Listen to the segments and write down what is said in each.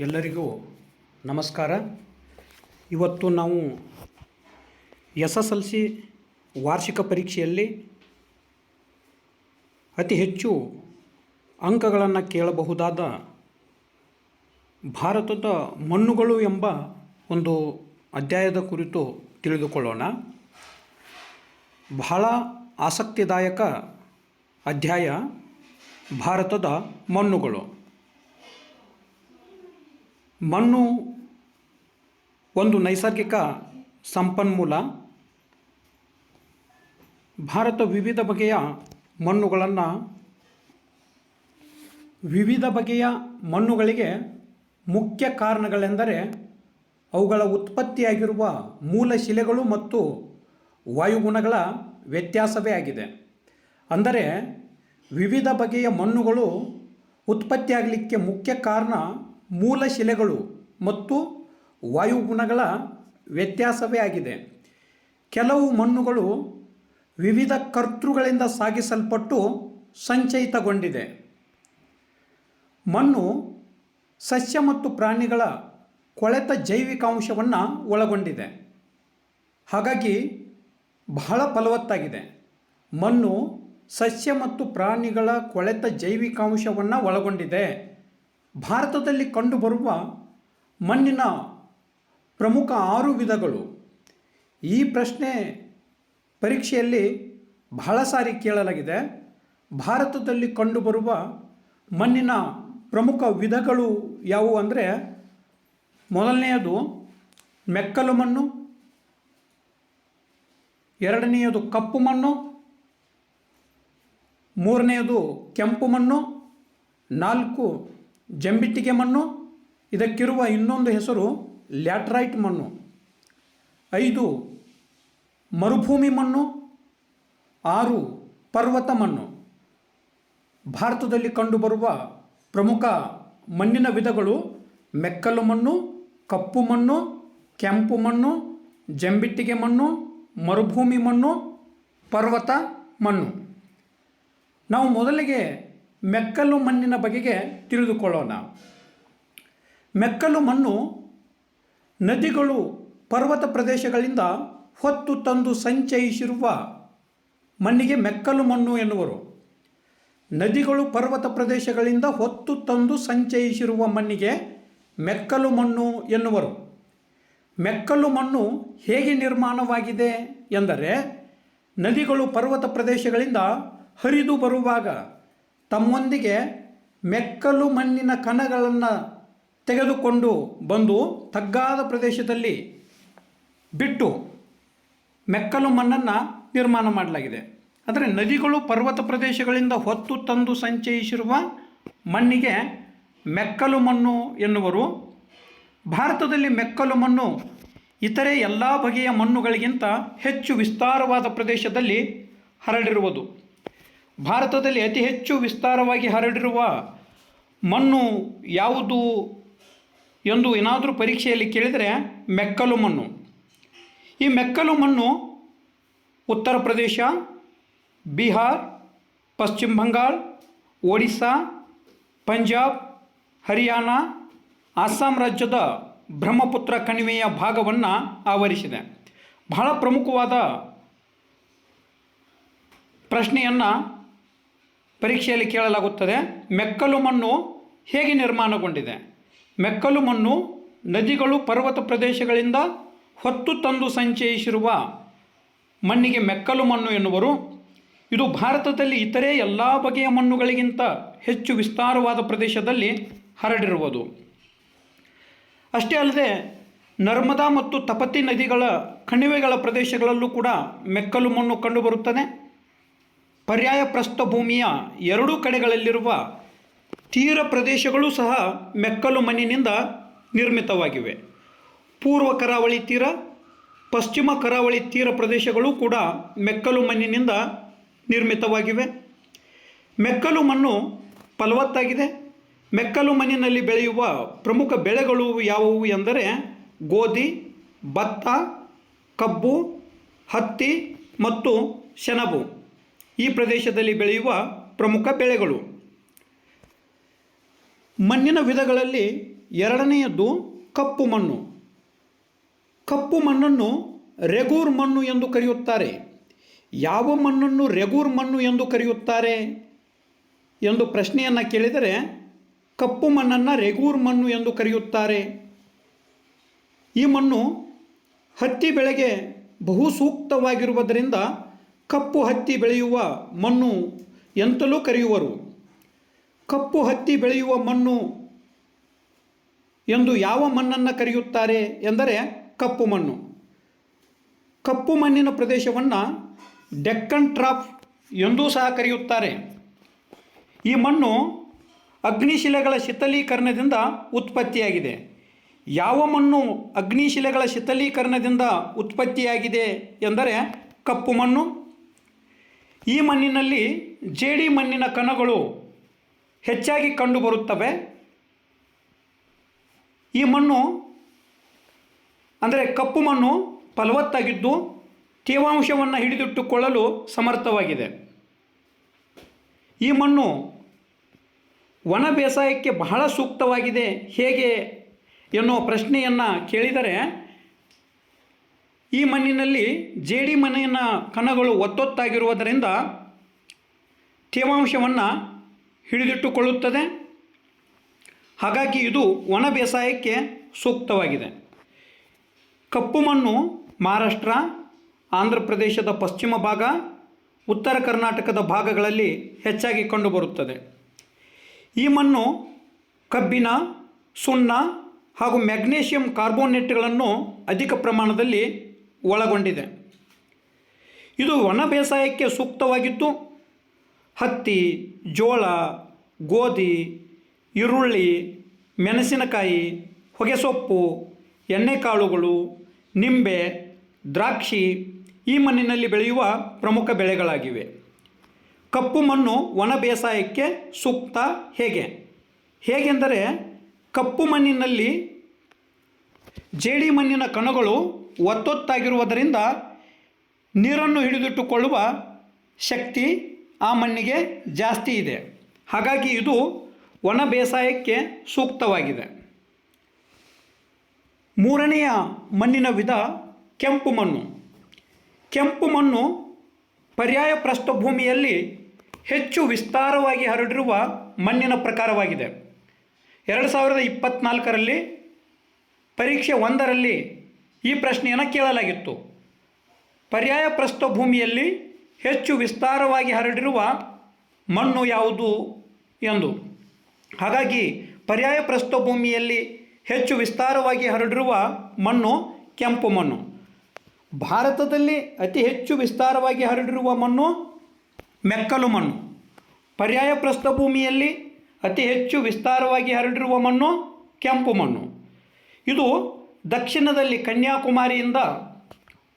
ಎಲ್ಲರಿಗೂ ನಮಸ್ಕಾರ. ಇವತ್ತು ನಾವು ಎಸ್ ಎಸ್ ಎಲ್ ಸಿ ವಾರ್ಷಿಕ ಪರೀಕ್ಷೆಯಲ್ಲಿ ಅತಿ ಹೆಚ್ಚು ಅಂಕಗಳನ್ನು ಕೇಳಬಹುದಾದ ಭಾರತದ ಮಣ್ಣುಗಳು ಎಂಬ ಒಂದು ಅಧ್ಯಾಯದ ಕುರಿತು ತಿಳಿದುಕೊಳ್ಳೋಣ. ಬಹಳ ಆಸಕ್ತಿದಾಯಕ ಅಧ್ಯಾಯ ಭಾರತದ ಮಣ್ಣುಗಳು. ಮಣ್ಣು ಒಂದು ನೈಸರ್ಗಿಕ ಸಂಪನ್ಮೂಲ. ಭಾರತ ವಿವಿಧ ಬಗೆಯ ಮಣ್ಣುಗಳನ್ನು ವಿವಿಧ ಬಗೆಯ ಮಣ್ಣುಗಳಿಗೆ ಮುಖ್ಯ ಕಾರಣಗಳೆಂದರೆ ಅವುಗಳ ಉತ್ಪತ್ತಿಯಾಗಿರುವ ಮೂಲ ಶಿಲೆಗಳು ಮತ್ತು ವಾಯುಗುಣಗಳ ವ್ಯತ್ಯಾಸವೇ ಆಗಿದೆ. ಅಂದರೆ ವಿವಿಧ ಬಗೆಯ ಮಣ್ಣುಗಳು ಉತ್ಪತ್ತಿಯಾಗಲಿಕ್ಕೆ ಮುಖ್ಯ ಕಾರಣ ಮೂಲ ಶಿಲೆಗಳು ಮತ್ತು ವಾಯುಗುಣಗಳ ವ್ಯತ್ಯಾಸವೇ ಆಗಿದೆ. ಕೆಲವು ಮಣ್ಣುಗಳು ವಿವಿಧ ಕರ್ತೃಗಳಿಂದ ಸಾಗಿಸಲ್ಪಟ್ಟು ಸಂಚಯಿತಗೊಂಡಿದೆ. ಮಣ್ಣು ಸಸ್ಯ ಮತ್ತು ಪ್ರಾಣಿಗಳ ಕೊಳೆತ ಜೈವಿಕಾಂಶವನ್ನು ಒಳಗೊಂಡಿದೆ. ಹಾಗಾಗಿ ಬಹಳ ಫಲವತ್ತಾಗಿದೆ. ಮಣ್ಣು ಸಸ್ಯ ಮತ್ತು ಪ್ರಾಣಿಗಳ ಕೊಳೆತ ಜೈವಿಕಾಂಶವನ್ನು ಒಳಗೊಂಡಿದೆ. ಭಾರತದಲ್ಲಿ ಕಂಡುಬರುವ ಮಣ್ಣಿನ ಪ್ರಮುಖ ಆರು ವಿಧಗಳು. ಈ ಪ್ರಶ್ನೆ ಪರೀಕ್ಷೆಯಲ್ಲಿ ಬಹಳ ಸಾರಿ ಕೇಳಲಾಗಿದೆ. ಭಾರತದಲ್ಲಿ ಕಂಡುಬರುವ ಮಣ್ಣಿನ ಪ್ರಮುಖ ವಿಧಗಳು ಯಾವುವು ಅಂದರೆ, ಮೊದಲನೆಯದು ಮೆಕ್ಕಲು ಮಣ್ಣು, ಎರಡನೆಯದು ಕಪ್ಪು ಮಣ್ಣು, ಮೂರನೆಯದು ಕೆಂಪು ಮಣ್ಣು, ನಾಲ್ಕು ಜಂಬಿಟ್ಟಿಗೆ ಮಣ್ಣು, ಇದಕ್ಕಿರುವ ಇನ್ನೊಂದು ಹೆಸರು ಲ್ಯಾಟ್ರೈಟ್ ಮಣ್ಣು. ಐದು, ಮರುಭೂಮಿ ಮಣ್ಣು. ಆರು, ಪರ್ವತ ಮಣ್ಣು. ಭಾರತದಲ್ಲಿ ಕಂಡುಬರುವ ಪ್ರಮುಖ ಮಣ್ಣಿನ ವಿಧಗಳು ಮೆಕ್ಕಲು ಮಣ್ಣು, ಕಪ್ಪು ಮಣ್ಣು, ಕೆಂಪು ಮಣ್ಣು, ಜಂಬಿಟ್ಟಿಗೆ ಮಣ್ಣು, ಮರುಭೂಮಿ ಮಣ್ಣು, ಪರ್ವತ ಮಣ್ಣು. ನಾವು ಮೊದಲಿಗೆ ಮೆಕ್ಕಲು ಮಣ್ಣಿನ ಬಗೆಗೆ ತಿಳಿದುಕೊಳ್ಳೋಣ. ಮೆಕ್ಕಲು ಮಣ್ಣು ನದಿಗಳು, ಪರ್ವತ ಪ್ರದೇಶಗಳಿಂದ ಹೊತ್ತು ತಂದು ಸಂಚಯಿಸಿರುವ ಮಣ್ಣಿಗೆ ಮೆಕ್ಕಲು ಮಣ್ಣು ಎನ್ನುವರು. ನದಿಗಳು, ಪರ್ವತ ಪ್ರದೇಶಗಳಿಂದ ಹೊತ್ತು ತಂದು ಸಂಚಯಿಸಿರುವ ಮಣ್ಣಿಗೆ ಮೆಕ್ಕಲು ಮಣ್ಣು ಎನ್ನುವರು. ಮೆಕ್ಕಲು ಮಣ್ಣು ಹೇಗೆ ನಿರ್ಮಾಣವಾಗಿದೆ ಎಂದರೆ, ನದಿಗಳು, ಪರ್ವತ ಪ್ರದೇಶಗಳಿಂದ ಹರಿದು ಬರುವಾಗ ತಮ್ಮೊಂದಿಗೆ ಮೆಕ್ಕಲು ಮಣ್ಣಿನ ಕಣಗಳನ್ನು ತೆಗೆದುಕೊಂಡು ಬಂದು ತಗ್ಗಾದ ಪ್ರದೇಶದಲ್ಲಿ ಬಿಟ್ಟು ಮೆಕ್ಕಲು ಮಣ್ಣನ್ನು ನಿರ್ಮಾಣ ಮಾಡಲಾಗಿದೆ. ಅಂದರೆ ನದಿಗಳು ಪರ್ವತ ಪ್ರದೇಶಗಳಿಂದ ಹೊತ್ತು ತಂದು ಸಂಚಯಿಸಿರುವ ಮಣ್ಣಿಗೆ ಮೆಕ್ಕಲು ಮಣ್ಣು ಎನ್ನುವರು. ಭಾರತದಲ್ಲಿ ಮೆಕ್ಕಲು ಮಣ್ಣು ಇತರೆ ಎಲ್ಲ ಬಗೆಯ ಮಣ್ಣುಗಳಿಗಿಂತ ಹೆಚ್ಚು ವಿಸ್ತಾರವಾದ ಪ್ರದೇಶದಲ್ಲಿ ಹರಡಿರುವುದು. ಭಾರತದಲ್ಲಿ ಅತಿ ಹೆಚ್ಚು ವಿಸ್ತಾರವಾಗಿ ಹರಡಿರುವ ಮಣ್ಣು ಯಾವುದು ಎಂದು ಏನಾದರೂ ಪರೀಕ್ಷೆಯಲ್ಲಿ ಕೇಳಿದರೆ ಮೆಕ್ಕಲು ಮಣ್ಣು. ಈ ಮೆಕ್ಕಲು ಮಣ್ಣು ಉತ್ತರ ಪ್ರದೇಶ, ಬಿಹಾರ್, ಪಶ್ಚಿಮ ಬಂಗಾಳ, ಒಡಿಸ್ಸಾ, ಪಂಜಾಬ್, ಹರಿಯಾಣ, ಅಸ್ಸಾಂ ರಾಜ್ಯದ ಬ್ರಹ್ಮಪುತ್ರ ಕಣಿವೆಯ ಭಾಗವನ್ನು ಆವರಿಸಿದೆ. ಬಹಳ ಪ್ರಮುಖವಾದ ಪ್ರಶ್ನೆಯನ್ನು ಪರೀಕ್ಷೆಯಲ್ಲಿ ಕೇಳಲಾಗುತ್ತದೆ, ಮೆಕ್ಕಲು ಮಣ್ಣು ಹೇಗೆ ನಿರ್ಮಾಣಗೊಂಡಿದೆ? ಮೆಕ್ಕಲು ಮಣ್ಣು ನದಿಗಳು, ಪರ್ವತ ಪ್ರದೇಶಗಳಿಂದ ಹೊತ್ತು ತಂದು ಸಂಚಯಿಸಿರುವ ಮಣ್ಣಿಗೆ ಮೆಕ್ಕಲು ಮಣ್ಣು ಎನ್ನುವರು. ಇದು ಭಾರತದಲ್ಲಿ ಇತರೆ ಎಲ್ಲ ಬಗೆಯ ಮಣ್ಣುಗಳಿಗಿಂತ ಹೆಚ್ಚು ವಿಸ್ತಾರವಾದ ಪ್ರದೇಶದಲ್ಲಿ ಹರಡಿರುವುದು. ಅಷ್ಟೇ ಅಲ್ಲದೆ, ನರ್ಮದಾ ಮತ್ತು ತಪತಿ ನದಿಗಳ ಕಣಿವೆಗಳ ಪ್ರದೇಶಗಳಲ್ಲೂ ಕೂಡ ಮೆಕ್ಕಲು ಮಣ್ಣು ಕಂಡುಬರುತ್ತದೆ. ಪರ್ಯಾಯ ಪ್ರಸ್ಥಭೂಮಿಯ ಎರಡೂ ಕಡೆಗಳಲ್ಲಿರುವ ತೀರ ಪ್ರದೇಶಗಳು ಸಹ ಮೆಕ್ಕಲು ಮಣ್ಣಿನಿಂದ ನಿರ್ಮಿತವಾಗಿವೆ. ಪೂರ್ವ ಕರಾವಳಿ ತೀರ, ಪಶ್ಚಿಮ ಕರಾವಳಿ ತೀರ ಪ್ರದೇಶಗಳು ಕೂಡ ಮೆಕ್ಕಲು ಮಣ್ಣಿನಿಂದ ನಿರ್ಮಿತವಾಗಿವೆ. ಮೆಕ್ಕಲು ಮಣ್ಣು ಫಲವತ್ತಾಗಿದೆ. ಮೆಕ್ಕಲು ಮಣ್ಣಿನಲ್ಲಿ ಬೆಳೆಯುವ ಪ್ರಮುಖ ಬೆಳೆಗಳು ಯಾವುವು ಎಂದರೆ ಗೋಧಿ, ಭತ್ತ, ಕಬ್ಬು, ಹತ್ತಿ ಮತ್ತು ಸೆಣಬು. ಈ ಪ್ರದೇಶದಲ್ಲಿ ಬೆಳೆಯುವ ಪ್ರಮುಖ ಬೆಳೆಗಳು. ಮಣ್ಣಿನ ವಿಧಗಳಲ್ಲಿ ಎರಡನೆಯದ್ದು ಕಪ್ಪು ಮಣ್ಣು. ಕಪ್ಪು ಮಣ್ಣನ್ನು ರೆಗೂರ್ ಮಣ್ಣು ಎಂದು ಕರೆಯುತ್ತಾರೆ. ಯಾವ ಮಣ್ಣನ್ನು ರೆಗೂರ್ ಮಣ್ಣು ಎಂದು ಕರೆಯುತ್ತಾರೆ ಎಂದು ಪ್ರಶ್ನೆಯನ್ನು ಕೇಳಿದರೆ ಕಪ್ಪು ಮಣ್ಣನ್ನು ರೆಗೂರ್ ಮಣ್ಣು ಎಂದು ಕರೆಯುತ್ತಾರೆ. ಈ ಮಣ್ಣು ಹತ್ತಿ ಬೆಳೆಗೆ ಬಹು ಸೂಕ್ತವಾಗಿರುವುದರಿಂದ ಕಪ್ಪು ಹತ್ತಿ ಬೆಳೆಯುವ ಮಣ್ಣು ಎಂತಲೂ ಕರೆಯುವರು. ಕಪ್ಪು ಹತ್ತಿ ಬೆಳೆಯುವ ಮಣ್ಣು ಎಂದು ಯಾವ ಮಣ್ಣನ್ನು ಕರೆಯುತ್ತಾರೆ ಎಂದರೆ ಕಪ್ಪು ಮಣ್ಣು. ಕಪ್ಪು ಮಣ್ಣಿನ ಪ್ರದೇಶವನ್ನು ಡೆಕ್ಕನ್ ಟ್ರಾಪ್ ಎಂದೂ ಸಹ ಕರೆಯುತ್ತಾರೆ. ಈ ಮಣ್ಣು ಅಗ್ನಿಶಿಲೆಗಳ ಶೀತಲೀಕರಣದಿಂದ ಉತ್ಪತ್ತಿಯಾಗಿದೆ. ಯಾವ ಮಣ್ಣು ಅಗ್ನಿಶಿಲೆಗಳ ಶೀತಲೀಕರಣದಿಂದ ಉತ್ಪತ್ತಿಯಾಗಿದೆ ಎಂದರೆ ಕಪ್ಪು ಮಣ್ಣು. ಈ ಮಣ್ಣಿನಲ್ಲಿ ಜೇಡಿ ಮಣ್ಣಿನ ಕಣಗಳು ಹೆಚ್ಚಾಗಿ ಕಂಡುಬರುತ್ತವೆ. ಈ ಮಣ್ಣು ಅಂದರೆ ಕಪ್ಪು ಮಣ್ಣು ಫಲವತ್ತಾಗಿದ್ದು ತೇವಾಂಶವನ್ನು ಹಿಡಿದಿಟ್ಟುಕೊಳ್ಳಲು ಸಮರ್ಥವಾಗಿದೆ. ಈ ಮಣ್ಣು ಒಣ ಬೇಸಾಯಕ್ಕೆ ಬಹಳ ಸೂಕ್ತವಾಗಿದೆ ಹೇಗೆ ಎನ್ನುವ ಪ್ರಶ್ನೆಯನ್ನು ಕೇಳಿದರೆ ಈ ಮಣ್ಣಿನಲ್ಲಿ ಜೇಡಿ ಮಣ್ಣಿನ ಕಣಗಳು ಒತ್ತೊತ್ತಾಗಿರುವುದರಿಂದ ತೇವಾಂಶವನ್ನು ಹಿಡಿದಿಟ್ಟುಕೊಳ್ಳುತ್ತದೆ. ಹಾಗಾಗಿ ಇದು ಒಣ ಬೇಸಾಯಕ್ಕೆ ಸೂಕ್ತವಾಗಿದೆ. ಕಪ್ಪು ಮಣ್ಣು ಮಹಾರಾಷ್ಟ್ರ, ಆಂಧ್ರ ಪ್ರದೇಶದ ಪಶ್ಚಿಮ ಭಾಗ, ಉತ್ತರ ಕರ್ನಾಟಕದ ಭಾಗಗಳಲ್ಲಿ ಹೆಚ್ಚಾಗಿ ಕಂಡುಬರುತ್ತದೆ. ಈ ಮಣ್ಣು ಕಬ್ಬಿನ, ಸುಣ್ಣ ಹಾಗೂ ಮ್ಯಾಗ್ನೇಷಿಯಂ ಕಾರ್ಬೋನೇಟ್ಗಳನ್ನು ಅಧಿಕ ಪ್ರಮಾಣದಲ್ಲಿ ಒಳಗೊಂಡಿದೆ. ಇದು ಒಣ ಬೇಸಾಯಕ್ಕೆ ಸೂಕ್ತವಾಗಿದ್ದು, ಹತ್ತಿ, ಜೋಳ, ಗೋಧಿ, ಈರುಳ್ಳಿ, ಮೆಣಸಿನಕಾಯಿ, ಹೊಗೆಸೊಪ್ಪು, ಎಣ್ಣೆಕಾಳುಗಳು, ನಿಂಬೆ, ದ್ರಾಕ್ಷಿ ಈ ಮಣ್ಣಿನಲ್ಲಿ ಬೆಳೆಯುವ ಪ್ರಮುಖ ಬೆಳೆಗಳಾಗಿವೆ. ಕಪ್ಪು ಮಣ್ಣು ಒಣ ಬೇಸಾಯಕ್ಕೆ ಸೂಕ್ತ ಹೇಗೆ? ಹೇಗೆಂದರೆ ಕಪ್ಪು ಮಣ್ಣಿನಲ್ಲಿ ಜೇಡಿ ಮಣ್ಣಿನ ಕಣಗಳು ಒತ್ತೊತ್ತಾಗಿರುವುದರಿಂದ ನೀರನ್ನು ಹಿಡಿದಿಟ್ಟುಕೊಳ್ಳುವ ಶಕ್ತಿ ಆ ಮಣ್ಣಿಗೆ ಜಾಸ್ತಿ ಇದೆ. ಹಾಗಾಗಿ ಇದು ಒಣ ಬೇಸಾಯಕ್ಕೆ ಸೂಕ್ತವಾಗಿದೆ. ಮೂರನೆಯ ಮಣ್ಣಿನ ವಿಧ ಕೆಂಪು ಮಣ್ಣು. ಕೆಂಪು ಮಣ್ಣು ಪರ್ಯಾಯ ಪ್ರಸ್ಥಭೂಮಿಯಲ್ಲಿ ಹೆಚ್ಚು ವಿಸ್ತಾರವಾಗಿ ಹರಡಿರುವ ಮಣ್ಣಿನ ಪ್ರಕಾರವಾಗಿದೆ. ಎರಡು ಸಾವಿರದ ಇಪ್ಪತ್ತ್ನಾಲ್ಕರಲ್ಲಿ ಪರೀಕ್ಷೆ ಒಂದರಲ್ಲಿ ಈ ಪ್ರಶ್ನೆಯನ್ನು ಕೇಳಲಾಗಿತ್ತು. ಪರ್ಯಾಯ ಪ್ರಸ್ಥಭೂಮಿಯಲ್ಲಿ ಹೆಚ್ಚು ವಿಸ್ತಾರವಾಗಿ ಹರಡಿರುವ ಮಣ್ಣು ಯಾವುದು ಎಂದು. ಹಾಗಾಗಿ ಪರ್ಯಾಯ ಪ್ರಸ್ಥಭೂಮಿಯಲ್ಲಿ ಹೆಚ್ಚು ವಿಸ್ತಾರವಾಗಿ ಹರಡಿರುವ ಮಣ್ಣು ಕೆಂಪು ಮಣ್ಣು. ಭಾರತದಲ್ಲಿ ಅತಿ ಹೆಚ್ಚು ವಿಸ್ತಾರವಾಗಿ ಹರಡಿರುವ ಮಣ್ಣು ಮೆಕ್ಕಲು ಮಣ್ಣು. ಪರ್ಯಾಯ ಪ್ರಸ್ಥಭೂಮಿಯಲ್ಲಿ ಅತಿ ಹೆಚ್ಚು ವಿಸ್ತಾರವಾಗಿ ಹರಡಿರುವ ಮಣ್ಣು ಕೆಂಪು ಮಣ್ಣು. ಇದು ದಕ್ಷಿಣದಲ್ಲಿ ಕನ್ಯಾಕುಮಾರಿಯಿಂದ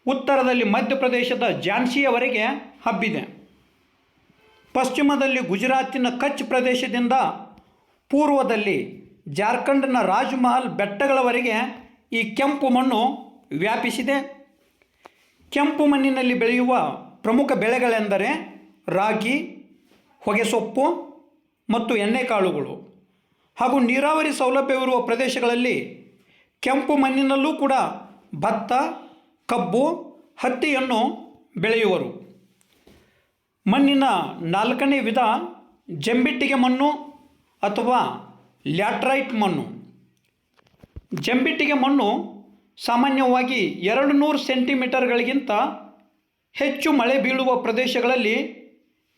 ಉತ್ತರದಲ್ಲಿ ಮಧ್ಯಪ್ರದೇಶದ ಝಾನ್ಸಿಯವರೆಗೆ ಹಬ್ಬಿದೆ. ಪಶ್ಚಿಮದಲ್ಲಿ ಗುಜರಾತಿನ ಕಚ್ ಪ್ರದೇಶದಿಂದ ಪೂರ್ವದಲ್ಲಿ ಜಾರ್ಖಂಡ್ನ ರಾಜ್ಮಹಲ್ ಬೆಟ್ಟಗಳವರೆಗೆ ಈ ಕೆಂಪು ಮಣ್ಣು ವ್ಯಾಪಿಸಿದೆ. ಕೆಂಪು ಮಣ್ಣಿನಲ್ಲಿ ಬೆಳೆಯುವ ಪ್ರಮುಖ ಬೆಳೆಗಳೆಂದರೆ ರಾಗಿ, ಹೊಗೆಸೊಪ್ಪು ಮತ್ತು ಎಣ್ಣೆಕಾಳುಗಳು. ಹಾಗೂ ನೀರಾವರಿ ಸೌಲಭ್ಯವಿರುವ ಪ್ರದೇಶಗಳಲ್ಲಿ ಕೆಂಪು ಮಣ್ಣಿನಲ್ಲೂ ಕೂಡ ಭತ್ತ, ಕಬ್ಬು, ಹತ್ತಿಯನ್ನು ಬೆಳೆಯುವರು. ಮಣ್ಣಿನ ನಾಲ್ಕನೇ ವಿಧ ಜಂಬಿಟ್ಟಿಗೆ ಮಣ್ಣು ಅಥವಾ ಲ್ಯಾಟ್ರೈಟ್ ಮಣ್ಣು. ಜಂಬಿಟ್ಟಿಗೆ ಮಣ್ಣು ಸಾಮಾನ್ಯವಾಗಿ ಎರಡು ನೂರು ಸೆಂಟಿಮೀಟರ್ಗಳಿಗಿಂತ ಹೆಚ್ಚು ಮಳೆ ಬೀಳುವ ಪ್ರದೇಶಗಳಲ್ಲಿ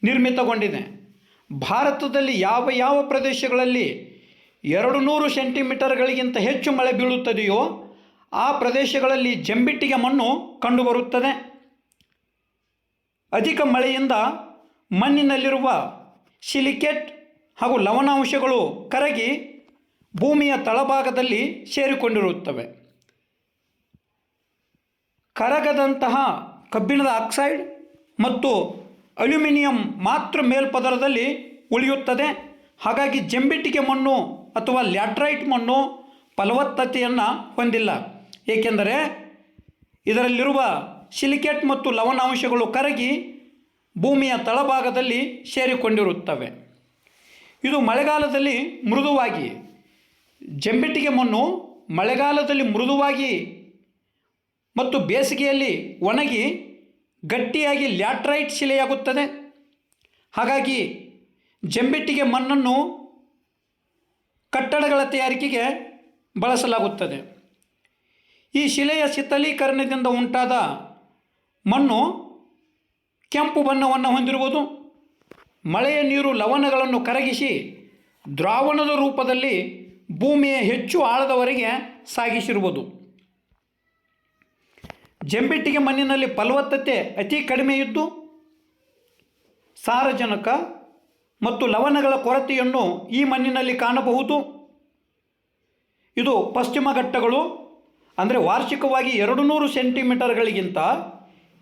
ನಿರ್ಮಿತಗೊಂಡಿದೆ. ಭಾರತದಲ್ಲಿ ಯಾವ ಯಾವ ಪ್ರದೇಶಗಳಲ್ಲಿ ಎರಡು ನೂರು ಸೆಂಟಿಮೀಟರ್ಗಳಿಗಿಂತ ಹೆಚ್ಚು ಮಳೆ ಬೀಳುತ್ತದೆಯೋ, ಆ ಪ್ರದೇಶಗಳಲ್ಲಿ ಜಂಬಿಟ್ಟಿಗೆ ಮಣ್ಣು ಕಂಡುಬರುತ್ತದೆ. ಅಧಿಕ ಮಳೆಯಿಂದ ಮಣ್ಣಿನಲ್ಲಿರುವ ಸಿಲಿಕೇಟ್ ಹಾಗೂ ಲವಣಾಂಶಗಳು ಕರಗಿ ಭೂಮಿಯ ತಳಭಾಗದಲ್ಲಿ ಸೇರಿಕೊಂಡಿರುತ್ತವೆ. ಕರಗದಂತಹ ಕಬ್ಬಿಣದ ಆಕ್ಸೈಡ್ ಮತ್ತು ಅಲ್ಯೂಮಿನಿಯಂ ಮಾತ್ರ ಮೇಲ್ಪದರದಲ್ಲಿ ಉಳಿಯುತ್ತದೆ. ಹಾಗಾಗಿ ಜಂಬಿಟ್ಟಿಗೆ ಮಣ್ಣು ಅಥವಾ ಲ್ಯಾಟ್ರೈಟ್ ಮಣ್ಣು ಫಲವತ್ತತೆಯನ್ನು ಹೊಂದಿಲ್ಲ. ಏಕೆಂದರೆ ಇದರಲ್ಲಿರುವ ಸಿಲಿಕೇಟ್ ಮತ್ತು ಲವಣಾಂಶಗಳು ಕರಗಿ ಭೂಮಿಯ ತಳಭಾಗದಲ್ಲಿ ಸೇರಿಕೊಂಡಿರುತ್ತವೆ. ಇದು ಮಳೆಗಾಲದಲ್ಲಿ ಮೃದುವಾಗಿ, ಜಂಬಿಟ್ಟಿಗೆ ಮಣ್ಣು ಮಳೆಗಾಲದಲ್ಲಿ ಮೃದುವಾಗಿ ಮತ್ತು ಬೇಸಿಗೆಯಲ್ಲಿ ಒಣಗಿ ಗಟ್ಟಿಯಾಗಿ ಲ್ಯಾಟ್ರೈಟ್ ಶಿಲೆಯಾಗುತ್ತದೆ. ಹಾಗಾಗಿ ಜಂಬಿಟ್ಟಿಗೆ ಮಣ್ಣನ್ನು ಕಟ್ಟಡಗಳ ತಯಾರಿಕೆಗೆ ಬಳಸಲಾಗುತ್ತದೆ. ಈ ಶಿಲೆಯ ಶಿಥಲೀಕರಣದಿಂದ ಉಂಟಾದ ಮಣ್ಣು ಕೆಂಪು ಬಣ್ಣವನ್ನು ಹೊಂದಿರುವುದು. ಮಳೆಯ ನೀರು ಲವಣಗಳನ್ನು ಕರಗಿಸಿ ದ್ರಾವಣದ ರೂಪದಲ್ಲಿ ಭೂಮಿಯ ಹೆಚ್ಚು ಆಳದವರೆಗೆ ಸಾಗಿಸಿರುವುದು. ಜಂಬೆಟ್ಟಿಗೆ ಮಣ್ಣಿನಲ್ಲಿ ಫಲವತ್ತತೆ ಅತಿ ಕಡಿಮೆ ಇದ್ದು ಸಾರಜನಕ ಮತ್ತು ಲವಣಗಳ ಕೊರತೆಯನ್ನು ಈ ಮಣ್ಣಿನಲ್ಲಿ ಕಾಣಬಹುದು. ಇದು ಪಶ್ಚಿಮ ಘಟ್ಟಗಳು, ಅಂದರೆ ವಾರ್ಷಿಕವಾಗಿ ಎರಡು ನೂರು ಸೆಂಟಿಮೀಟರ್ಗಳಿಗಿಂತ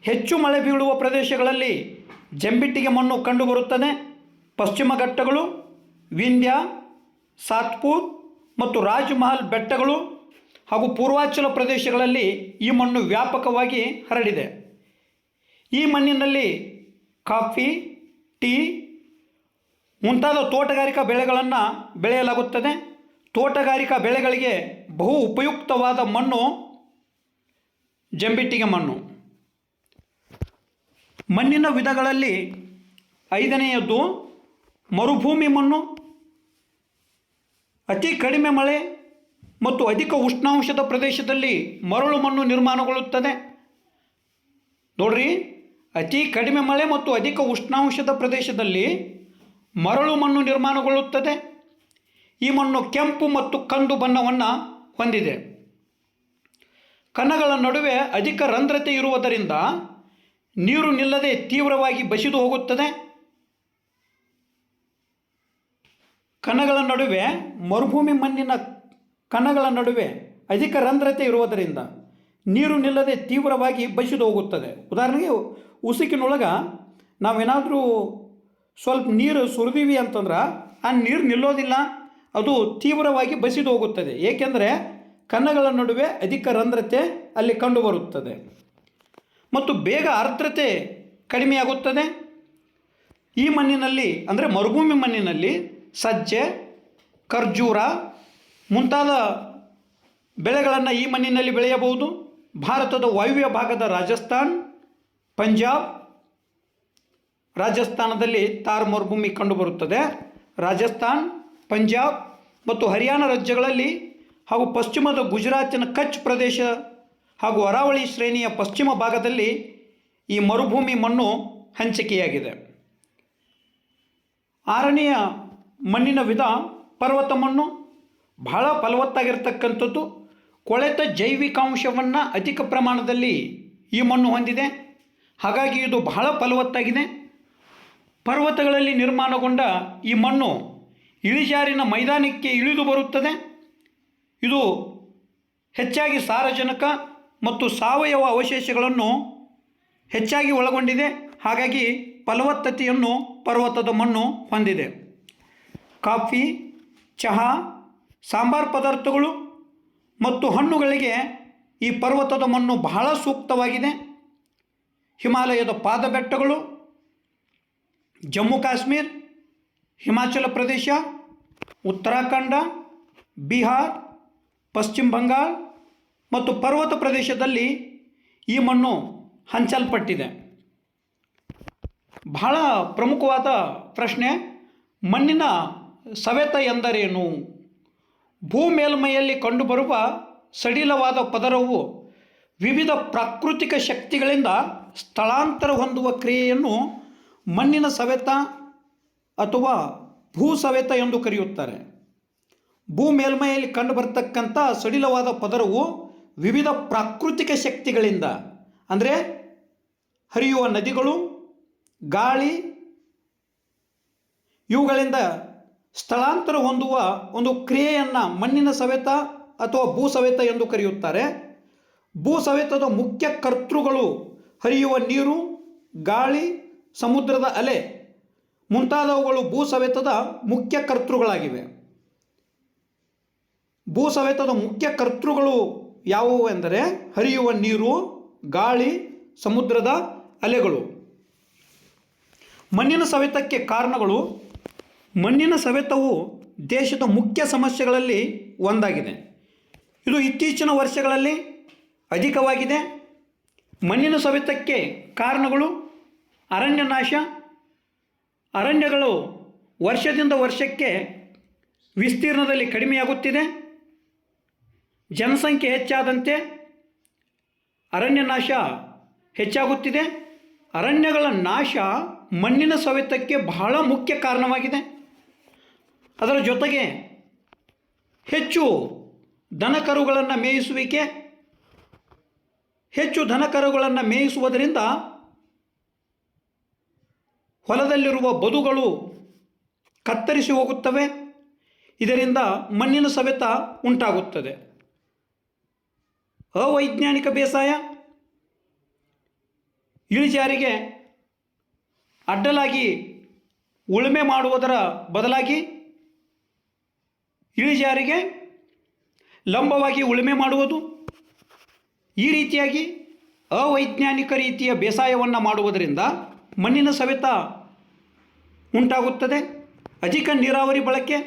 ಹೆಚ್ಚು ಮಳೆ ಬೀಳುವ ಪ್ರದೇಶಗಳಲ್ಲಿ ಜಂಬಿಟ್ಟಿಗೆ ಮಣ್ಣು ಕಂಡುಬರುತ್ತದೆ. ಪಶ್ಚಿಮ ಘಟ್ಟಗಳು, ವಿಂಧ್ಯ, ಸಾತ್ಪುರ್ ಮತ್ತು ರಾಜ್ಮಹಲ್ ಬೆಟ್ಟಗಳು ಹಾಗೂ ಪೂರ್ವಾಚಲ ಪ್ರದೇಶಗಳಲ್ಲಿ ಈ ಮಣ್ಣು ವ್ಯಾಪಕವಾಗಿ ಹರಡಿದೆ. ಈ ಮಣ್ಣಿನಲ್ಲಿ ಕಾಫಿ, ಟೀ ಮುಂತಾದ ತೋಟಗಾರಿಕಾ ಬೆಳೆಗಳನ್ನು ಬೆಳೆಯಲಾಗುತ್ತದೆ. ತೋಟಗಾರಿಕಾ ಬೆಳೆಗಳಿಗೆ ಬಹು ಉಪಯುಕ್ತವಾದ ಮಣ್ಣು ಜಂಬಿಟ್ಟಿಗೆ ಮಣ್ಣು. ಮಣ್ಣಿನ ವಿಧಗಳಲ್ಲಿ ಐದನೆಯದ್ದು ಮರುಭೂಮಿ ಮಣ್ಣು. ಅತಿ ಕಡಿಮೆ ಮಳೆ ಮತ್ತು ಅಧಿಕ ಉಷ್ಣಾಂಶದ ಪ್ರದೇಶದಲ್ಲಿ ಮರಳು ಮಣ್ಣು ನಿರ್ಮಾಣಗೊಳ್ಳುತ್ತದೆ. ನೋಡ್ರಿ, ಅತಿ ಕಡಿಮೆ ಮಳೆ ಮತ್ತು ಅಧಿಕ ಉಷ್ಣಾಂಶದ ಪ್ರದೇಶದಲ್ಲಿ ಮರಳು ಮಣ್ಣು ನಿರ್ಮಾಣಗೊಳ್ಳುತ್ತದೆ. ಈ ಮಣ್ಣು ಕೆಂಪು ಮತ್ತು ಕಂದು ಬಣ್ಣವನ್ನು ಹೊಂದಿದೆ. ಕಣಗಳ ನಡುವೆ ಅಧಿಕ ರಂಧ್ರತೆ ಇರುವುದರಿಂದ ನೀರು ನಿಲ್ಲದೆ ತೀವ್ರವಾಗಿ ಬಸಿದು ಹೋಗುತ್ತದೆ. ಕಣಗಳ ನಡುವೆ, ಮರುಭೂಮಿ ಮಣ್ಣಿನ ಕಣಗಳ ನಡುವೆ ಅಧಿಕ ರಂಧ್ರತೆ ಇರುವುದರಿಂದ ನೀರು ನಿಲ್ಲದೆ ತೀವ್ರವಾಗಿ ಬಸಿದು ಹೋಗುತ್ತದೆ. ಉದಾಹರಣೆಗೆ, ಉಸುಕಿನೊಳಗ ನಾವೇನಾದರೂ ಸ್ವಲ್ಪ ನೀರು ಸುರಿದೀವಿ ಅಂತಂದ್ರೆ ಆ ನೀರು ನಿಲ್ಲೋದಿಲ್ಲ. ಅದು ತೀವ್ರವಾಗಿ ಬಸಿದು ಹೋಗುತ್ತದೆ. ಏಕೆಂದರೆ ಕನ್ನಗಳ ನಡುವೆ ಅಧಿಕ ರಂಧ್ರತೆ ಅಲ್ಲಿ ಕಂಡುಬರುತ್ತದೆ. ಮತ್ತು ಬೇಗ ಆರ್ದ್ರತೆ ಕಡಿಮೆಯಾಗುತ್ತದೆ. ಈ ಮಣ್ಣಿನಲ್ಲಿ, ಅಂದರೆ ಮರುಭೂಮಿ ಮಣ್ಣಿನಲ್ಲಿ ಸಜ್ಜೆ, ಖರ್ಜೂರ ಮುಂತಾದ ಬೆಳೆಗಳನ್ನು ಈ ಮಣ್ಣಿನಲ್ಲಿ ಬೆಳೆಯಬಹುದು. ಭಾರತದ ವಾಯುವ್ಯ ಭಾಗದ ರಾಜಸ್ಥಾನ್, ಪಂಜಾಬ್ ರಾಜಸ್ಥಾನದಲ್ಲಿ ತಾರ್ ಮರುಭೂಮಿ ಕಂಡುಬರುತ್ತದೆ. ರಾಜಸ್ಥಾನ್, ಪಂಜಾಬ್ ಮತ್ತು ಹರಿಯಾಣ ರಾಜ್ಯಗಳಲ್ಲಿ ಹಾಗೂ ಪಶ್ಚಿಮದ ಗುಜರಾತಿನ ಕಚ್ ಪ್ರದೇಶ ಹಾಗೂ ಅರಾವಳಿ ಶ್ರೇಣಿಯ ಪಶ್ಚಿಮ ಭಾಗದಲ್ಲಿ ಈ ಮರುಭೂಮಿ ಮಣ್ಣು ಹಂಚಿಕೆಯಾಗಿದೆ. ಆರನೆಯ ಮಣ್ಣಿನ ವಿಧ ಪರ್ವತ ಮಣ್ಣು. ಬಹಳ ಫಲವತ್ತಾಗಿರ್ತಕ್ಕಂಥದ್ದು. ಕೊಳೆತ ಜೈವಿಕಾಂಶವನ್ನು ಅಧಿಕ ಪ್ರಮಾಣದಲ್ಲಿ ಈ ಮಣ್ಣು ಹೊಂದಿದೆ. ಹಾಗಾಗಿ ಇದು ಬಹಳ ಫಲವತ್ತಾಗಿದೆ. ಪರ್ವತಗಳಲ್ಲಿ ನಿರ್ಮಾಣಗೊಂಡ ಈ ಮಣ್ಣು ಇಳಿಜಾರಿನ ಮೈದಾನಕ್ಕೆ ಇಳಿದು ಬರುತ್ತದೆ. ಇದು ಹೆಚ್ಚಾಗಿ ಸಾರಜನಕ ಮತ್ತು ಸಾವಯವ ಅವಶೇಷಗಳನ್ನು ಹೆಚ್ಚಾಗಿ ಒಳಗೊಂಡಿದೆ. ಹಾಗಾಗಿ ಫಲವತ್ತತೆಯನ್ನು ಪರ್ವತದ ಮಣ್ಣು ಹೊಂದಿದೆ. ಕಾಫಿ, ಚಹಾ, ಸಾಂಬಾರ್ ಪದಾರ್ಥಗಳು ಮತ್ತು ಹಣ್ಣುಗಳಿಗೆ ಈ ಪರ್ವತದ ಮಣ್ಣು ಬಹಳ ಸೂಕ್ತವಾಗಿದೆ. ಹಿಮಾಲಯದ ಪಾದಬೆಟ್ಟಗಳು ಜಮ್ಮು ಕಾಶ್ಮೀರ್, ಹಿಮಾಚಲ ಪ್ರದೇಶ, ಉತ್ತರಾಖಂಡ, ಬಿಹಾರ್, ಪಶ್ಚಿಮ ಬಂಗಾಳ ಮತ್ತು ಪರ್ವತ ಪ್ರದೇಶದಲ್ಲಿ ಈ ಮಣ್ಣು ಹಂಚಲ್ಪಟ್ಟಿದೆ. ಬಹಳ ಪ್ರಮುಖವಾದ ಪ್ರಶ್ನೆ, ಮಣ್ಣಿನ ಸವೆತ ಎಂದರೇನು? ಭೂ ಮೇಲ್ಮೈಯಲ್ಲಿ ಕಂಡುಬರುವ ಸಡಿಲವಾದ ಪದರವು ವಿವಿಧ ಪ್ರಾಕೃತಿಕ ಶಕ್ತಿಗಳಿಂದ ಸ್ಥಳಾಂತರ ಹೊಂದುವ ಕ್ರಿಯೆಯನ್ನು ಮಣ್ಣಿನ ಸವೆತ ಅಥವಾ ಭೂ ಸವೆತ ಎಂದು ಕರೆಯುತ್ತಾರೆ. ಭೂ ಮೇಲ್ಮೈಯಲ್ಲಿ ಕಂಡುಬರ್ತಕ್ಕಂಥ ಸಡಿಲವಾದ ಪದರವು ವಿವಿಧ ಪ್ರಾಕೃತಿಕ ಶಕ್ತಿಗಳಿಂದ, ಅಂದರೆ ಹರಿಯುವ ನದಿಗಳು, ಗಾಳಿ, ಇವುಗಳಿಂದ ಸ್ಥಳಾಂತರ ಹೊಂದುವ ಒಂದು ಕ್ರಿಯೆಯನ್ನು ಮಣ್ಣಿನ ಸವೆತ ಅಥವಾ ಭೂ ಸವೆತ ಎಂದು ಕರೆಯುತ್ತಾರೆ. ಭೂ ಸವೆತದ ಮುಖ್ಯ ಕರ್ತೃಗಳು ಹರಿಯುವ ನೀರು, ಗಾಳಿ ಸಮುದ್ರದ ಅಲೆ. ಮುಂತಾದವುಗಳು ಭೂ ಸವೆತದ ಮುಖ್ಯ ಕರ್ತೃಗಳಾಗಿವೆ. ಭೂ ಸವೆತದ ಮುಖ್ಯ ಕರ್ತೃಗಳು ಯಾವುವು ಎಂದರೆ ಹರಿಯುವ ನೀರು, ಗಾಳಿ, ಸಮುದ್ರದ ಅಲೆಗಳು. ಮಣ್ಣಿನ ಸವೆತಕ್ಕೆ ಕಾರಣಗಳು. ಮಣ್ಣಿನ ಸವೆತವು ದೇಶದ ಮುಖ್ಯ ಸಮಸ್ಯೆಗಳಲ್ಲಿ ಒಂದಾಗಿದೆ. ಇದು ಇತ್ತೀಚಿನ ವರ್ಷಗಳಲ್ಲಿ ಅಧಿಕವಾಗಿದೆ. ಮಣ್ಣಿನ ಸವೆತಕ್ಕೆ ಕಾರಣಗಳು ಅರಣ್ಯ ನಾಶ ಅರಣ್ಯಗಳು ವರ್ಷದಿಂದ ವರ್ಷಕ್ಕೆ ವಿಸ್ತೀರ್ಣದಲ್ಲಿ ಕಡಿಮೆಯಾಗುತ್ತಿದೆ. ಜನಸಂಖ್ಯೆ ಹೆಚ್ಚಾದಂತೆ ಅರಣ್ಯ ನಾಶ ಹೆಚ್ಚಾಗುತ್ತಿದೆ. ಅರಣ್ಯಗಳ ನಾಶ ಮಣ್ಣಿನ ಸವೆತಕ್ಕೆ ಬಹಳ ಮುಖ್ಯ ಕಾರಣವಾಗಿದೆ. ಅದರ ಜೊತೆಗೆ ಹೆಚ್ಚು ದನಕರುಗಳನ್ನು ಮೇಯಿಸುವಿಕೆ, ಹೆಚ್ಚು ದನಕರುಗಳನ್ನು ಮೇಯಿಸುವುದರಿಂದ ಹೊಲದಲ್ಲಿರುವ ಬದುಗಳು ಕತ್ತರಿಸಿ ಹೋಗುತ್ತವೆ. ಇದರಿಂದ ಮಣ್ಣಿನ ಸವೆತ ಉಂಟಾಗುತ್ತದೆ. ಅವೈಜ್ಞಾನಿಕ ಬೇಸಾಯ. ಇಳಿಜಾರಿಗೆ ಅಡ್ಡಲಾಗಿ ಉಳುಮೆ ಮಾಡುವುದರ ಬದಲಾಗಿ ಇಳಿಜಾರಿಗೆ ಲಂಬವಾಗಿ ಉಳುಮೆ ಮಾಡುವುದು. ಈ ರೀತಿಯಾಗಿ ಅವೈಜ್ಞಾನಿಕ ರೀತಿಯ ಬೇಸಾಯವನ್ನು ಮಾಡುವುದರಿಂದ ಮಣ್ಣಿನ ಸವೆತ ಉಂಟಾಗುತ್ತದೆ. ಅಧಿಕ ನೀರಾವರಿ ಬಳಕೆ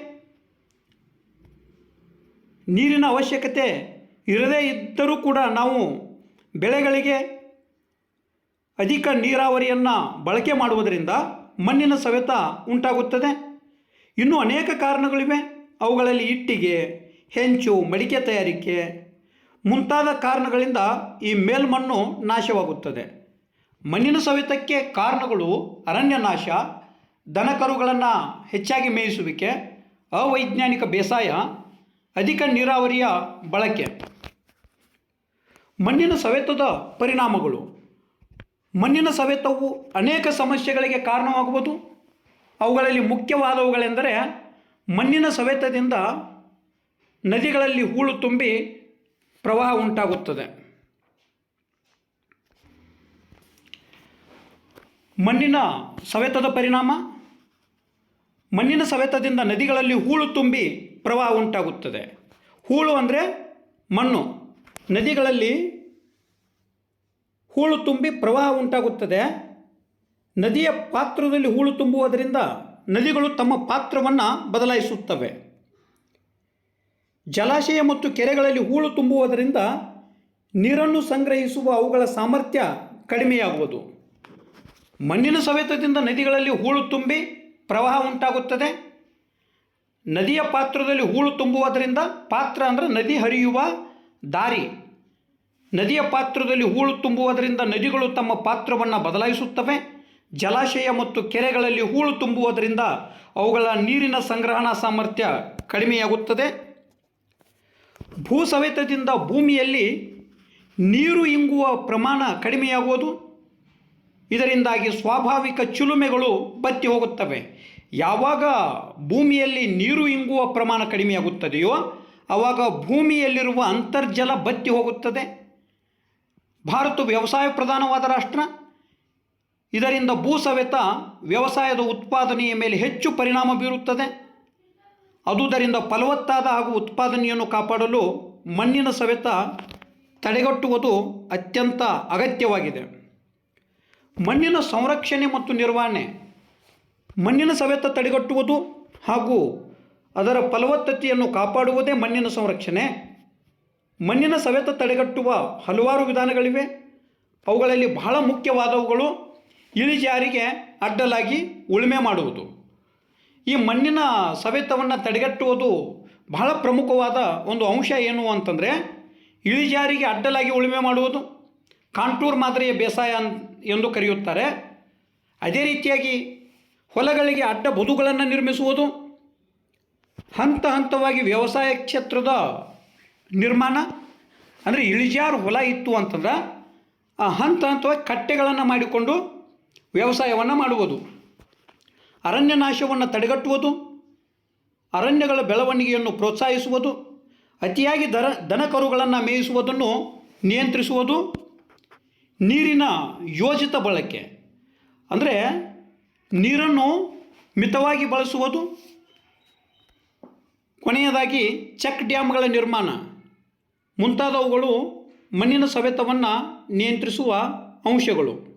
ನೀರಿನ ಅವಶ್ಯಕತೆ ಇರದೇ ಇದ್ದರೂ ಕೂಡ ನಾವು ಬೆಳೆಗಳಿಗೆ ಅಧಿಕ ನೀರಾವರಿಯನ್ನು ಬಳಕೆ ಮಾಡುವುದರಿಂದ ಮಣ್ಣಿನ ಸವೆತ ಉಂಟಾಗುತ್ತದೆ. ಇನ್ನೂ ಅನೇಕ ಕಾರಣಗಳಿವೆ. ಅವುಗಳಲ್ಲಿ ಇಟ್ಟಿಗೆ, ಹೆಂಚು, ಮಡಿಕೆ ತಯಾರಿಕೆ ಮುಂತಾದ ಕಾರಣಗಳಿಂದ ಈ ಮೇಲ್ಮಣ್ಣು ನಾಶವಾಗುತ್ತದೆ. ಮಣ್ಣಿನ ಸವೆತಕ್ಕೆ ಕಾರಣಗಳು ಅರಣ್ಯ ನಾಶ ದನಕರುಗಳನ್ನು ಹೆಚ್ಚಾಗಿ ಮೇಯಿಸುವಿಕೆ, ಅವೈಜ್ಞಾನಿಕ ಬೇಸಾಯ, ಅಧಿಕ ನೀರಾವರಿಯ ಬಳಕೆ. ಮಣ್ಣಿನ ಸವೆತದ ಪರಿಣಾಮಗಳು. ಮಣ್ಣಿನ ಸವೆತವು ಅನೇಕ ಸಮಸ್ಯೆಗಳಿಗೆ ಕಾರಣವಾಗುವುದು ಅವುಗಳಲ್ಲಿ ಮುಖ್ಯವಾದವುಗಳೆಂದರೆ ಮಣ್ಣಿನ ಸವೆತದಿಂದ ನದಿಗಳಲ್ಲಿ ಹೂಳು ತುಂಬಿ ಪ್ರವಾಹ ಉಂಟಾಗುತ್ತದೆ. ಮಣ್ಣಿನ ಸವೆತದ ಪರಿಣಾಮ, ಮಣ್ಣಿನ ಸವೆತದಿಂದ ನದಿಗಳಲ್ಲಿ ಹೂಳು ತುಂಬಿ ಪ್ರವಾಹ ಉಂಟಾಗುತ್ತದೆ. ಹೂಳು ಅಂದರೆ ಮಣ್ಣು. ನದಿಗಳಲ್ಲಿ ಹೂಳು ತುಂಬಿ ಪ್ರವಾಹ ಉಂಟಾಗುತ್ತದೆ. ನದಿಯ ಪಾತ್ರದಲ್ಲಿ ಹೂಳು ತುಂಬುವುದರಿಂದ ನದಿಗಳು ತಮ್ಮ ಪಾತ್ರವನ್ನು ಬದಲಾಯಿಸುತ್ತವೆ. ಜಲಾಶಯ ಮತ್ತು ಕೆರೆಗಳಲ್ಲಿ ಹೂಳು ತುಂಬುವುದರಿಂದ ನೀರನ್ನು ಸಂಗ್ರಹಿಸುವ ಅವುಗಳ ಸಾಮರ್ಥ್ಯ ಕಡಿಮೆಯಾಗುವುದು. ಮಣ್ಣಿನ ಸವೆತದಿಂದ ನದಿಗಳಲ್ಲಿ ಹೂಳು ತುಂಬಿ ಪ್ರವಾಹ ಉಂಟಾಗುತ್ತದೆ. ನದಿಯ ಪಾತ್ರದಲ್ಲಿ ಹೂಳು ತುಂಬುವುದರಿಂದ ಪಾತ್ರ ಅಂದರೆ ನದಿ ಹರಿಯುವ ದಾರಿ. ನದಿಯ ಪಾತ್ರದಲ್ಲಿ ಹೂಳು ತುಂಬುವುದರಿಂದ ನದಿಗಳು ತಮ್ಮ ಪಾತ್ರವನ್ನು ಬದಲಾಯಿಸುತ್ತವೆ. ಜಲಾಶಯ ಮತ್ತು ಕೆರೆಗಳಲ್ಲಿ ಹೂಳು ತುಂಬುವುದರಿಂದ ಅವುಗಳ ನೀರಿನ ಸಂಗ್ರಹಣಾ ಸಾಮರ್ಥ್ಯ ಕಡಿಮೆಯಾಗುತ್ತದೆ. ಭೂ ಸವೆತದಿಂದ ಭೂಮಿಯಲ್ಲಿ ನೀರು ಇಂಗುವ ಪ್ರಮಾಣ ಕಡಿಮೆಯಾಗುವುದು. ಇದರಿಂದಾಗಿ ಸ್ವಾಭಾವಿಕ ಚಿಲುಮೆಗಳು ಬತ್ತಿ ಹೋಗುತ್ತವೆ. ಯಾವಾಗ ಭೂಮಿಯಲ್ಲಿ ನೀರು ಇಂಗುವ ಪ್ರಮಾಣ ಕಡಿಮೆಯಾಗುತ್ತದೆಯೋ ಆವಾಗ ಭೂಮಿಯಲ್ಲಿರುವ ಅಂತರ್ಜಲ ಬತ್ತಿ ಹೋಗುತ್ತದೆ. ಭಾರತ ವ್ಯವಸಾಯ ಪ್ರಧಾನವಾದ ರಾಷ್ಟ್ರ. ಇದರಿಂದ ಭೂ ಸವೆತ ವ್ಯವಸಾಯದ ಉತ್ಪಾದನೆಯ ಮೇಲೆ ಹೆಚ್ಚು ಪರಿಣಾಮ ಬೀರುತ್ತದೆ. ಅದುದರಿಂದ ಫಲವತ್ತಾದ ಹಾಗೂ ಉತ್ಪಾದನೆಯನ್ನು ಕಾಪಾಡಲು ಮಣ್ಣಿನ ಸವೆತ ತಡೆಗಟ್ಟುವುದು ಅತ್ಯಂತ ಅಗತ್ಯವಾಗಿದೆ. ಮಣ್ಣಿನ ಸಂರಕ್ಷಣೆ ಮತ್ತು ನಿರ್ವಹಣೆ. ಮಣ್ಣಿನ ಸವೆತ ತಡೆಗಟ್ಟುವುದು ಹಾಗೂ ಅದರ ಫಲವತ್ತತೆಯನ್ನು ಕಾಪಾಡುವುದೇ ಮಣ್ಣಿನ ಸಂರಕ್ಷಣೆ. ಮಣ್ಣಿನ ಸವೆತ ತಡೆಗಟ್ಟುವ ಹಲವಾರು ವಿಧಾನಗಳಿವೆ. ಅವುಗಳಲ್ಲಿ ಬಹಳ ಮುಖ್ಯವಾದವುಗಳು ಇಳಿಜಾರಿಗೆ ಅಡ್ಡಲಾಗಿ ಉಳುಮೆ ಮಾಡುವುದು. ಈ ಮಣ್ಣಿನ ಸವೆತವನ್ನು ತಡೆಗಟ್ಟುವುದು ಬಹಳ ಪ್ರಮುಖವಾದ ಒಂದು ಅಂಶ ಏನು ಅಂತಂದರೆ ಇಳಿಜಾರಿಗೆ ಅಡ್ಡಲಾಗಿ ಉಳುಮೆ ಮಾಡುವುದು. ಕಾಂಟೂರ್ ಮಾದರಿಯ ಬೇಸಾಯ ಎಂದು ಕರೆಯುತ್ತಾರೆ. ಅದೇ ರೀತಿಯಾಗಿ ಹೊಲಗಳಿಗೆ ಅಡ್ಡ ಬದುಗಳನ್ನು ನಿರ್ಮಿಸುವುದು, ಹಂತ ಹಂತವಾಗಿ ವ್ಯವಸಾಯ ಕ್ಷೇತ್ರದ ನಿರ್ಮಾಣ, ಅಂದರೆ ಇಳಿಜಾರು ಹೊಲ ಇತ್ತು ಅಂತಂದ್ರೆ ಆ ಹಂತ ಹಂತವಾಗಿ ಕಟ್ಟೆಗಳನ್ನು ಮಾಡಿಕೊಂಡು ವ್ಯವಸಾಯವನ್ನು ಮಾಡುವುದು. ಅರಣ್ಯ ನಾಶವನ್ನು ತಡೆಗಟ್ಟುವುದು, ಅರಣ್ಯಗಳ ಬೆಳವಣಿಗೆಯನ್ನು ಪ್ರೋತ್ಸಾಹಿಸುವುದು, ಅತಿಯಾಗಿ ದರ ದನಕರುಗಳನ್ನು ಮೇಯಿಸುವುದನ್ನು ನಿಯಂತ್ರಿಸುವುದು ನೀರಿನ ಯೋಜಿತ ಬಳಕೆ. ಅಂದರೆ ನೀರನ್ನು ಮಿತವಾಗಿ ಬಳಸುವುದು. ಕೊನೆಯದಾಗಿ ಚೆಕ್ ಡ್ಯಾಮ್ಗಳ ನಿರ್ಮಾಣ. ಮುಂತಾದವುಗಳು ಮಣ್ಣಿನ ಸವೆತವನ್ನು ನಿಯಂತ್ರಿಸುವ ಅಂಶಗಳು.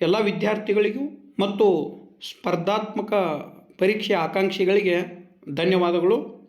ಎಲ್ಲ ವಿದ್ಯಾರ್ಥಿಗಳಿಗೂ ಮತ್ತು ಸ್ಪರ್ಧಾತ್ಮಕ ಪರೀಕ್ಷೆ ಆಕಾಂಕ್ಷಿಗಳಿಗೆ ಧನ್ಯವಾದಗಳು.